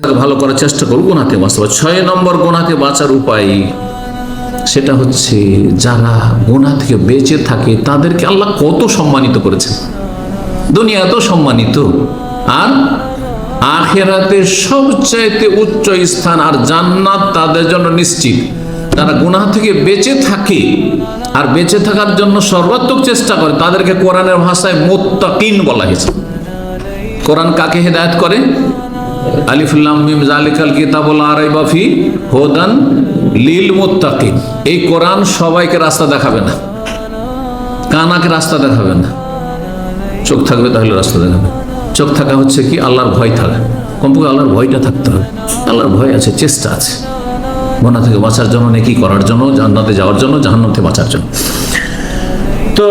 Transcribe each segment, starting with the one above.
ভালো করার চেষ্টা করব গোনাতে বাঁচতে ছয় নম্বর গোনাতে বাঁচার উপায় সেটা হচ্ছে যারা গোনা থেকে বেঁচে থাকে, তাদেরকে আল্লাহ কত সম্মানিত করেছে দুনিয়া তো সম্মানিত। আর আখেরাতে সবচাইতে উচ্চ স্থান আর জান্নাত তাদের জন্য নিশ্চিত। তারা গুনাহ থেকে বেঁচে থাকে আর বেঁচে থাকার জন্য সর্বাত্মক চেষ্টা করে। তাদেরকে কোরআনের ভাষায় মোত্তাকিন বলা হয়েছে। কোরআন কাকে হেদায়ত করে? আলিফুল্লাহ মিম জালিকাল কিতাবুল আরাইবা ফি হুদান লিল মুত্তাকিন। এই কোরআন সবাইকে রাস্তা দেখাবে না। কানাকে রাস্তা দেখাবে না। চোখ থাকবে তাহলে রাস্তা দেখাবে। চোখ থাকা হচ্ছে কি? আল্লাহর ভয় থাকা। কমপক্ষে আল্লাহর ভয়টা থাকতে হবে। আল্লাহর ভয় আছে, চেষ্টা আছে। গোনা থেকে বাঁচার জন্য নেকি করার জন্য, জান্নাতে যাওয়ার জন্য, জাহান্নাম থেকে বাঁচার জন্য। তো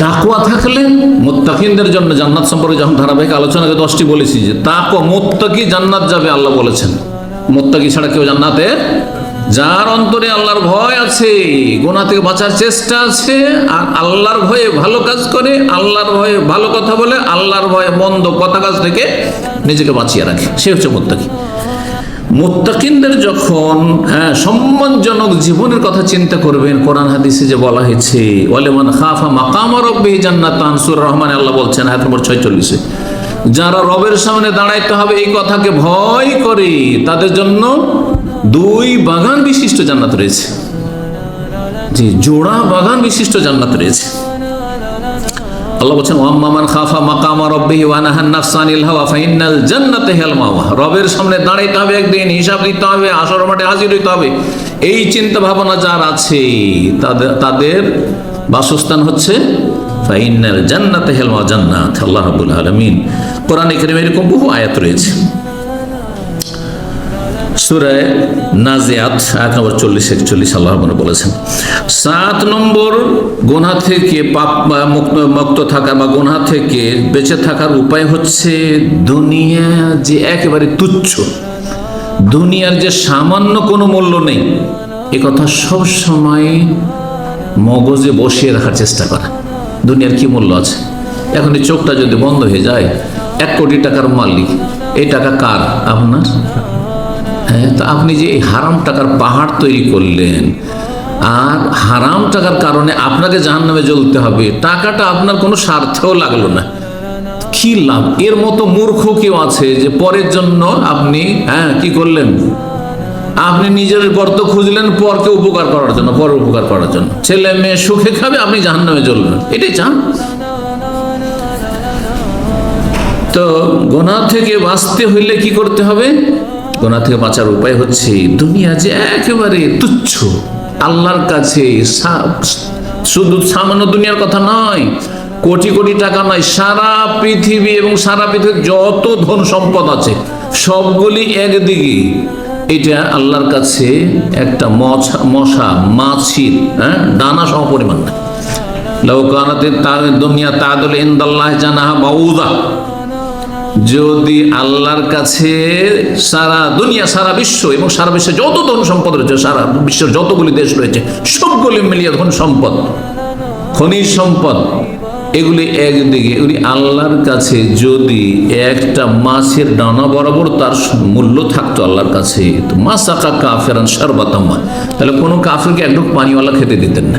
তাকুয়া থাকলে মোত্তাকিনদের জন্য জান্নাত সম্পর্কে যখন ধারাবাহিক আলোচনাকে দশটি বলেছি যে তাকুয়া মোত্তাকি জান্নাত যাবে আল্লাহ বলেছেন। মোত্তাকি ছাড়া কেউ জান্নাতে যার অন্তরে আল্লাহর ভয় আছে গোনা থেকে বাঁচার চেষ্টা আছে, আর আল্লাহর ভয়ে ভালো কাজ করে, আল্লাহর ভয়ে ভালো কথা বলে, আল্লাহর ভয়ে মন্দ কথা কাজ থেকে নিজেকে বাঁচিয়ে রাখে। সে হচ্ছে মোত্তাকি। মুত্তাকিনদের যখন হ্যাঁ সম্মানজনক জীবনের কথা চিন্তা করবেন, কোরআন হাদিসে যে বলা হয়েছে, ওয়ালেমান খাফা মাকাম রব্বিহি জান্নাত আনসুর রহমান, আল্লাহ বলছেন, হায়াত নম্বর ছয়চল্লিশে, যারা রবের সামনে দাঁড়াইতে হবে এই কথাকে ভয় করে, তাদের জন্য দুই বাগান বিশিষ্ট জান্নাত রয়েছে। জি, জোড়া বাগান বিশিষ্ট জান্নাত রয়েছে। আল্লাহ বলছেন খাফা মাকামা হাওয়া রবের সামনে একদিন, হিসাব হবে মাঠে হাজির হবে। এই চিন্তা ভাবনা যার তাদের তাদের বাসস্থান হচ্ছে জান্নাতে কোরআনে এরকম বহু আয়াত রয়েছে। সুরায় নাজিয়াত, আয়াত নম্বর চল্লিশ, একচল্লিশ, আল্লাহ মনে বলেছেন। সাত নম্বর গোনা থেকে পাপ মুক্ত থাকা বা গোনা থেকে বেঁচে থাকার উপায় হচ্ছে দুনিয়া যে একেবারে তুচ্ছ। দুনিয়ার যে সামান্য কোনো মূল্য নেই, এ কথা সব সময় মগজে বসিয়ে রাখার চেষ্টা করা। দুনিয়ার কি মূল্য আছে? এখন এই চোখটা যদি বন্ধ হয়ে যায়, এক কোটি টাকার মালিক, এই টাকা কার? আপনার? তো আপনি যে এই হারাম টাকার পাহাড় তৈরি করলেন, আর হারাম টাকার কারণে আপনাকে জাহান নামে জ্বলতে হবে, টাকাটা আপনার কোনো স্বার্থেও লাগল না। কি লাভ? এর মতো মূর্খ কেউ আছে যে পরের জন্য আপনি হ্যাঁ কি করলেন? আপনি নিজের গর্ত খুঁজলেন পরকে উপকার করার জন্য, পরের উপকার করার জন্য। ছেলে মেয়ে সুখে খাবে, আপনি জাহান নামে জ্বলবেন। এটাই চান? তো গোনা থেকে বাঁচতে হইলে কি করতে হবে? গোনা থেকে বাঁচার উপায় হচ্ছে দুনিয়া যে একেবারে তুচ্ছ। আল্লাহর কাছে শুধু সামান্য দুনিয়ার কথা নয়, কোটি কোটি টাকা নয়, সারা পৃথিবী এবং সারা পৃথিবীর যত ধন সম্পদ আছে, সবগুলি একদিকে। এটা আল্লাহর কাছে একটা মশা মশা, মাছির হ্যাঁ ডানা সম পরিমাণ। না লৌকানাতে তার দুনিয়া তাদুল ইন্দাল্লাহ জানাহা বাউদা। যদি আল্লাহর কাছে সারা দুনিয়া, সারা বিশ্ব এবং সারা বিশ্বে যত ধন সম্পদ রয়েছে, সারা বিশ্বের যতগুলি দেশ রয়েছে, সবগুলি মিলিয়ে ধন সম্পদ, খনিজ সম্পদ, এগুলি একদিকে। এগুলি আল্লাহর কাছে যদি একটা মাছের ডানা বরাবর তার মূল্য থাকতো আল্লাহর কাছে, তো মাসাকা কাফেরান সারবাতাম্মা তাহলে কোনো কাফেরকে একটু পানিওয়ালা খেতে দিতেন না।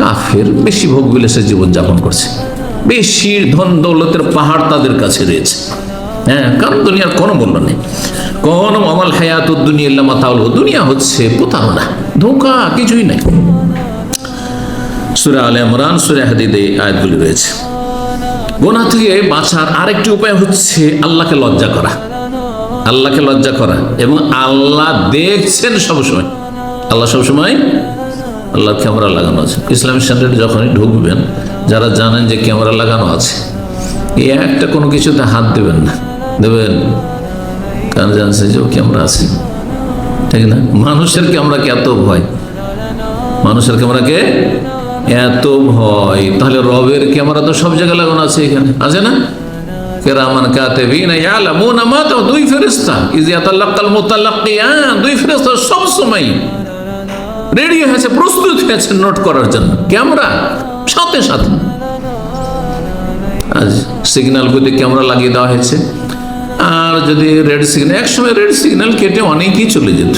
কাফের বেশি ভোগ বিলাসের জীবনযাপন করছে। বেশি ধন দৌলতের পাহাড় তাদের কাছে রয়েছে। হ্যাঁ কারণ দুনিয়ার কোনো মূল্য নেই। কোন আমাল হায়াত দুনিয়া মাতাউল দুনিয়া হচ্ছে প্রতারণা ধোকা, কিছুই নাই। সুরা আলে ইমরান, সুরা হাদিদে আয়াতগুলি রয়েছে। গোনা থেকে বাঁচার আরেকটি উপায় হচ্ছে আল্লাহকে লজ্জা করা। আল্লাহকে লজ্জা করা এবং আল্লাহ দেখছেন সবসময়। আল্লাহ সবসময় আল্লাহর ক্যামেরা লাগানো আছে। ইসলামিক সেন্টারে যখনই ঢুকবেন যারা জানেন যে ক্যামেরা লাগানো আছে, এই একটা কোনো কিছুতে হাত দেবেন না। দেবেন? কারণ জানছে যে ও ক্যামেরা আছে। ঠিক না? মানুষের ক্যামেরাকে এত ভয়। মানুষের ক্যামেরাকে এত ভয়। তাহলে রবের ক্যামেরা তো সব জায়গায় লাগানো আছে এখানে। আছে না? কেরামান মা দুই দুই সব রেডি হয়েছে, প্রস্তুত হয়েছে নোট করার জন্য। ক্যামেরা সাথে সাথে। আজ সিগন্যাল বুথে ক্যামেরা লাগিয়ে দেওয়া হয়েছে। আর যদি রেড সিগন্যাল একসময় রেড সিগন্যাল কেটে অনেকেই চলে যেত।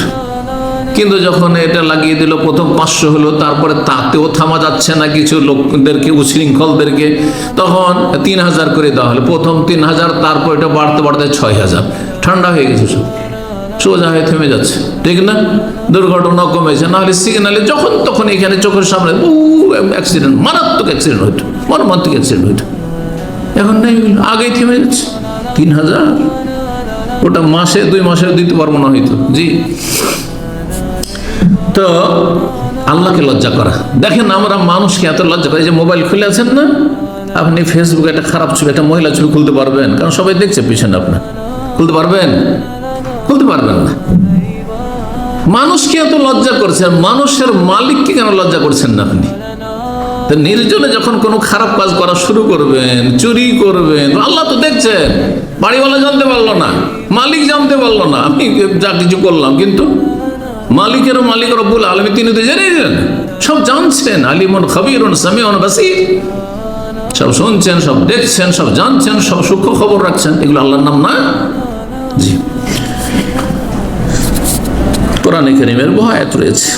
কিন্তু যখন এটা লাগিয়ে দিল, প্রথম পাঁচশো হলো, তারপরে তাতেও থামা যাচ্ছে না কিছু লোকদেরকে, উশৃঙ্খলদেরকে। তখন তিন হাজার করে দেওয়া হলো। প্রথম তিন হাজার, তারপর এটা বাড়তে বাড়তে ছয় হাজার। ঠান্ডা হয়ে গেছে সব। সোজা হয়ে থেমে যাচ্ছে। ঠিক না? দুর্ঘটনা কমেছে। নাহলে সিগনালে যখন তখন এখানে চোখের সামনে বহু অ্যাক্সিডেন্ট মারাত্মক অ্যাক্সিডেন্ট হইতো, মর্মান্তিক অ্যাক্সিডেন্ট হইতো। এখন নেই আগেই থেমে যাচ্ছে। তিন হাজার, ওটা মাসে, দুই মাসে দিতে পারব না হয়তো। জি। তো আল্লাহকে লজ্জা করা। দেখেন আমরা মানুষকে এত লজ্জা করে যে মোবাইল খুলে আছেন না, আপনি ফেসবুকে একটা খারাপ ছবি, একটা মহিলা ছবি খুলতে পারবেন। কারণ সবাই দেখছে পিছনে আপনার। খুলতে পারবেন? খুলতে পারবেন না। মানুষকে এত লজ্জা করছেন, মানুষের মালিককে কেন লজ্জা করছেন না আপনি? নির্জনে যখন কোনো খারাপ কাজ করা শুরু করবেন, চুরি করবেন, আল্লাহ তো দেখছেন, বাড়িওয়ালা জানতে পারল না, মালিক জানতে পারল না, আমি যা কিছু করলাম, কিন্তু মালিকের মালিক রব্বুল আলমী তিনি তো জেনে দিলেন সব জানছেন, আলিমন, খবিরন, সামিউন, বাসির। সব শুনছেন, সব দেখছেন, সব জানছেন, সব সূক্ষ্ম খবর রাখছেন, এগুলো আল্লাহর নাম না? জি। কোরআনে করিমের ভয়াত রয়েছে।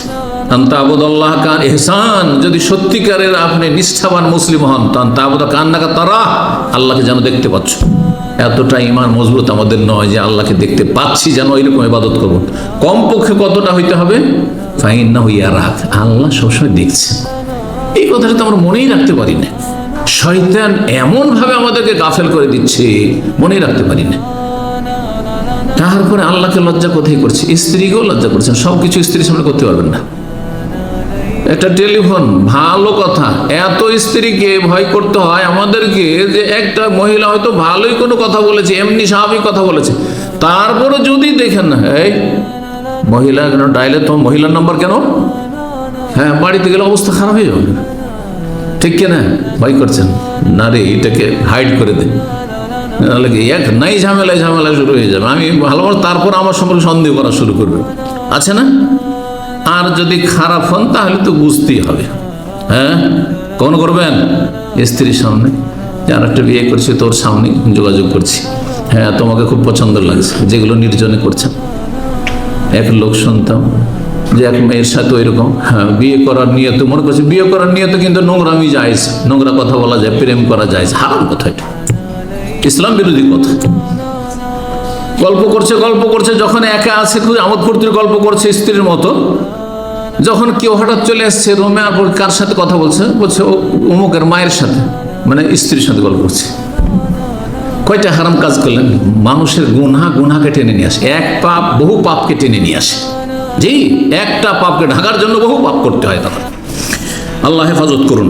আন্তাবুদুল্লাহ কান এহসান যদি সত্যিকারের আপনি নিষ্ঠাবান মুসলিম হন তান তাবুদ কান্নাকা তারা, আল্লাহকে যেন দেখতে পাচ্ছ। এতটা ইমান মজবুত আমাদের নয় যে আল্লাহকে দেখতে পাচ্ছি যেন এরকম ইবাদত করব। কমপক্ষে কতটা হইতে হবে? ফাইন না হইয়া আল্লাহ সবসময় দেখছেন এই কথাটা তো আমরা মনেই রাখতে পারি না। শয়তান এমন ভাবে আমাদেরকে গাফেল করে দিচ্ছে, মনেই রাখতে পারি না। তারপরে আল্লাহকে লজ্জা কোথায় করছে? স্ত্রীকেও লজ্জা করছেন সব কিছু স্ত্রীর সামনে করতে পারবেন না। একটা টেলিফোন, ভালো কথা। এত স্ত্রীকে ভয় করতে হয় আমাদেরকে যে একটা মহিলা হয়তো ভালোই কোনো কথা বলেছে, এমনি স্বাভাবিক কথা বলেছে। তারপরে যদি দেখেন না, এই মহিলা কেন, ডাইলে তো মহিলার নাম্বার কেন? হ্যাঁ বাড়িতে গেলে অবস্থা খারাপ হয়ে যাবে। ঠিক কিনা? ভয় করছেন? না রে, এটাকে হাইড করে দে। নাহলে এক নাই ঝামেলায় ঝামেলা শুরু হয়ে যাবে। আমি ভালো তারপর আমার সম্পর্কে সন্দেহ করা শুরু করবে। আছে না? আর যদি খারাপ হন, তাহলে তো বুঝতেই হবে। হ্যাঁ? কখন করবেন? স্ত্রীর সামনে। আর একটা বিয়ে করছি, তোর সামনে যোগাযোগ করছি। হ্যাঁ তোমাকে খুব পছন্দ লাগছে, যেগুলো নির্জনে করছেন এক লোক শুনতাম যে এক মেয়ের সাথে ওইরকম হ্যাঁ বিয়ে করার নিয়ে তো মনে করছে বিয়ে করার নিয়ে তো কিন্তু নোংরামি যায় নোংরা কথা বলা যায়, প্রেম করা যায় হারাম কথা এটা। ইসলাম বিরোধী কথা। গল্প করছে গল্প করছে, যখন একা আছে খুব আমোদ ফুর্তির গল্প করছে স্ত্রীর মতো। যখন কেউ হঠাৎ চলে এসছে রোমে কার সাথে কথা বলছে? বলছে অমুকের মায়ের সাথে মানে স্ত্রীর সাথে গল্প করছে। কয়টা হারাম কাজ করলেন? মানুষের গুনহা গুনহাকে টেনে নিয়ে আসে। এক পাপ বহু পাপকে টেনে নিয়ে আসে। জি, একটা পাপকে ঢাকার জন্য বহু পাপ করতে হয় তখন। আল্লাহ হেফাজত করুন।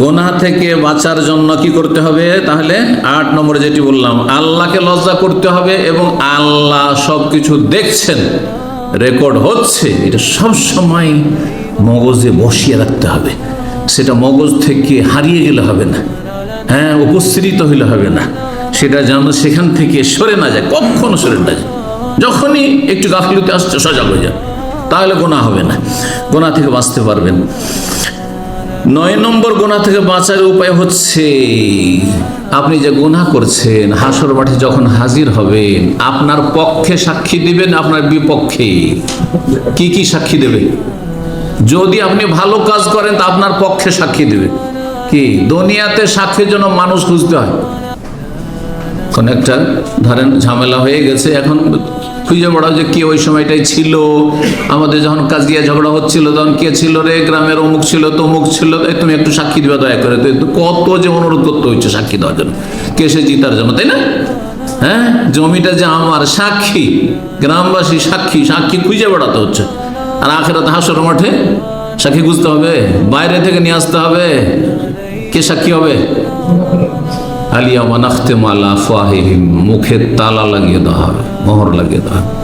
গোনা থেকে বাঁচার জন্য কি করতে হবে? তাহলে আট নম্বরে যেটি বললাম, আল্লাহকে লজ্জা করতে হবে এবং আল্লাহ সব কিছু দেখছেন, রেকর্ড হচ্ছে, এটা সব সময় মগজে বসিয়ে রাখতে হবে। সেটা মগজ থেকে হারিয়ে গেলে হবে না হ্যাঁ উপস্থিত হইলে হবে না। সেটা যেন সেখান থেকে সরে না যায়, কখনো সরে না যায়। যখনই একটু গাফিলতি আসছে, সজাগ হয়ে যায় তাহলে গোনা হবে না, গোনা থেকে বাঁচতে পারবেন। নয় নম্বর গোনা থেকে বাঁচার উপায় হচ্ছে আপনি যে গুনাহ করছেন, হাসর মাঠে যখন হাজির হবেন, আপনার পক্ষে সাক্ষী দিবেন, আপনার বিপক্ষে। কি কি সাক্ষী দেবে? যদি আপনি ভালো কাজ করেন, তা আপনার পক্ষে সাক্ষী দেবে। কি? দুনিয়াতে সাক্ষীর জন্য মানুষ খুঁজতে হয়। কোন একটা ধরেন ঝামেলা হয়ে গেছে। এখন খুঁজে বেড়াও যে কে ওই সময়টাই ছিল। আমাদের যখন কাজিয়া ঝগড়া হচ্ছিল, তখন কে ছিল রে? গ্রামের অমুক ছিল, তমুক ছিল। তুমি একটু সাক্ষী দিবা দয়া করে। কত যে অনুরোধ করতে হচ্ছে সাক্ষী দেওয়ার জন্য। কে সে জিতার জন্য, তাই না? হ্যাঁ? জমিটা যে আমার সাক্ষী, গ্রামবাসী সাক্ষী সাক্ষী খুঁজে বেড়াতে হচ্ছে। আর আখেরাত হাসর মাঠে সাক্ষী খুঁজতে হবে। বাইরে থেকে নিয়ে আসতে হবে। কে সাক্ষী হবে? আলিয়া মানাখতে মালা ফাহিম মুখে তালা লাগিয়ে দেওয়া হবে মোহর লাগিয়ে দেওয়া হবে।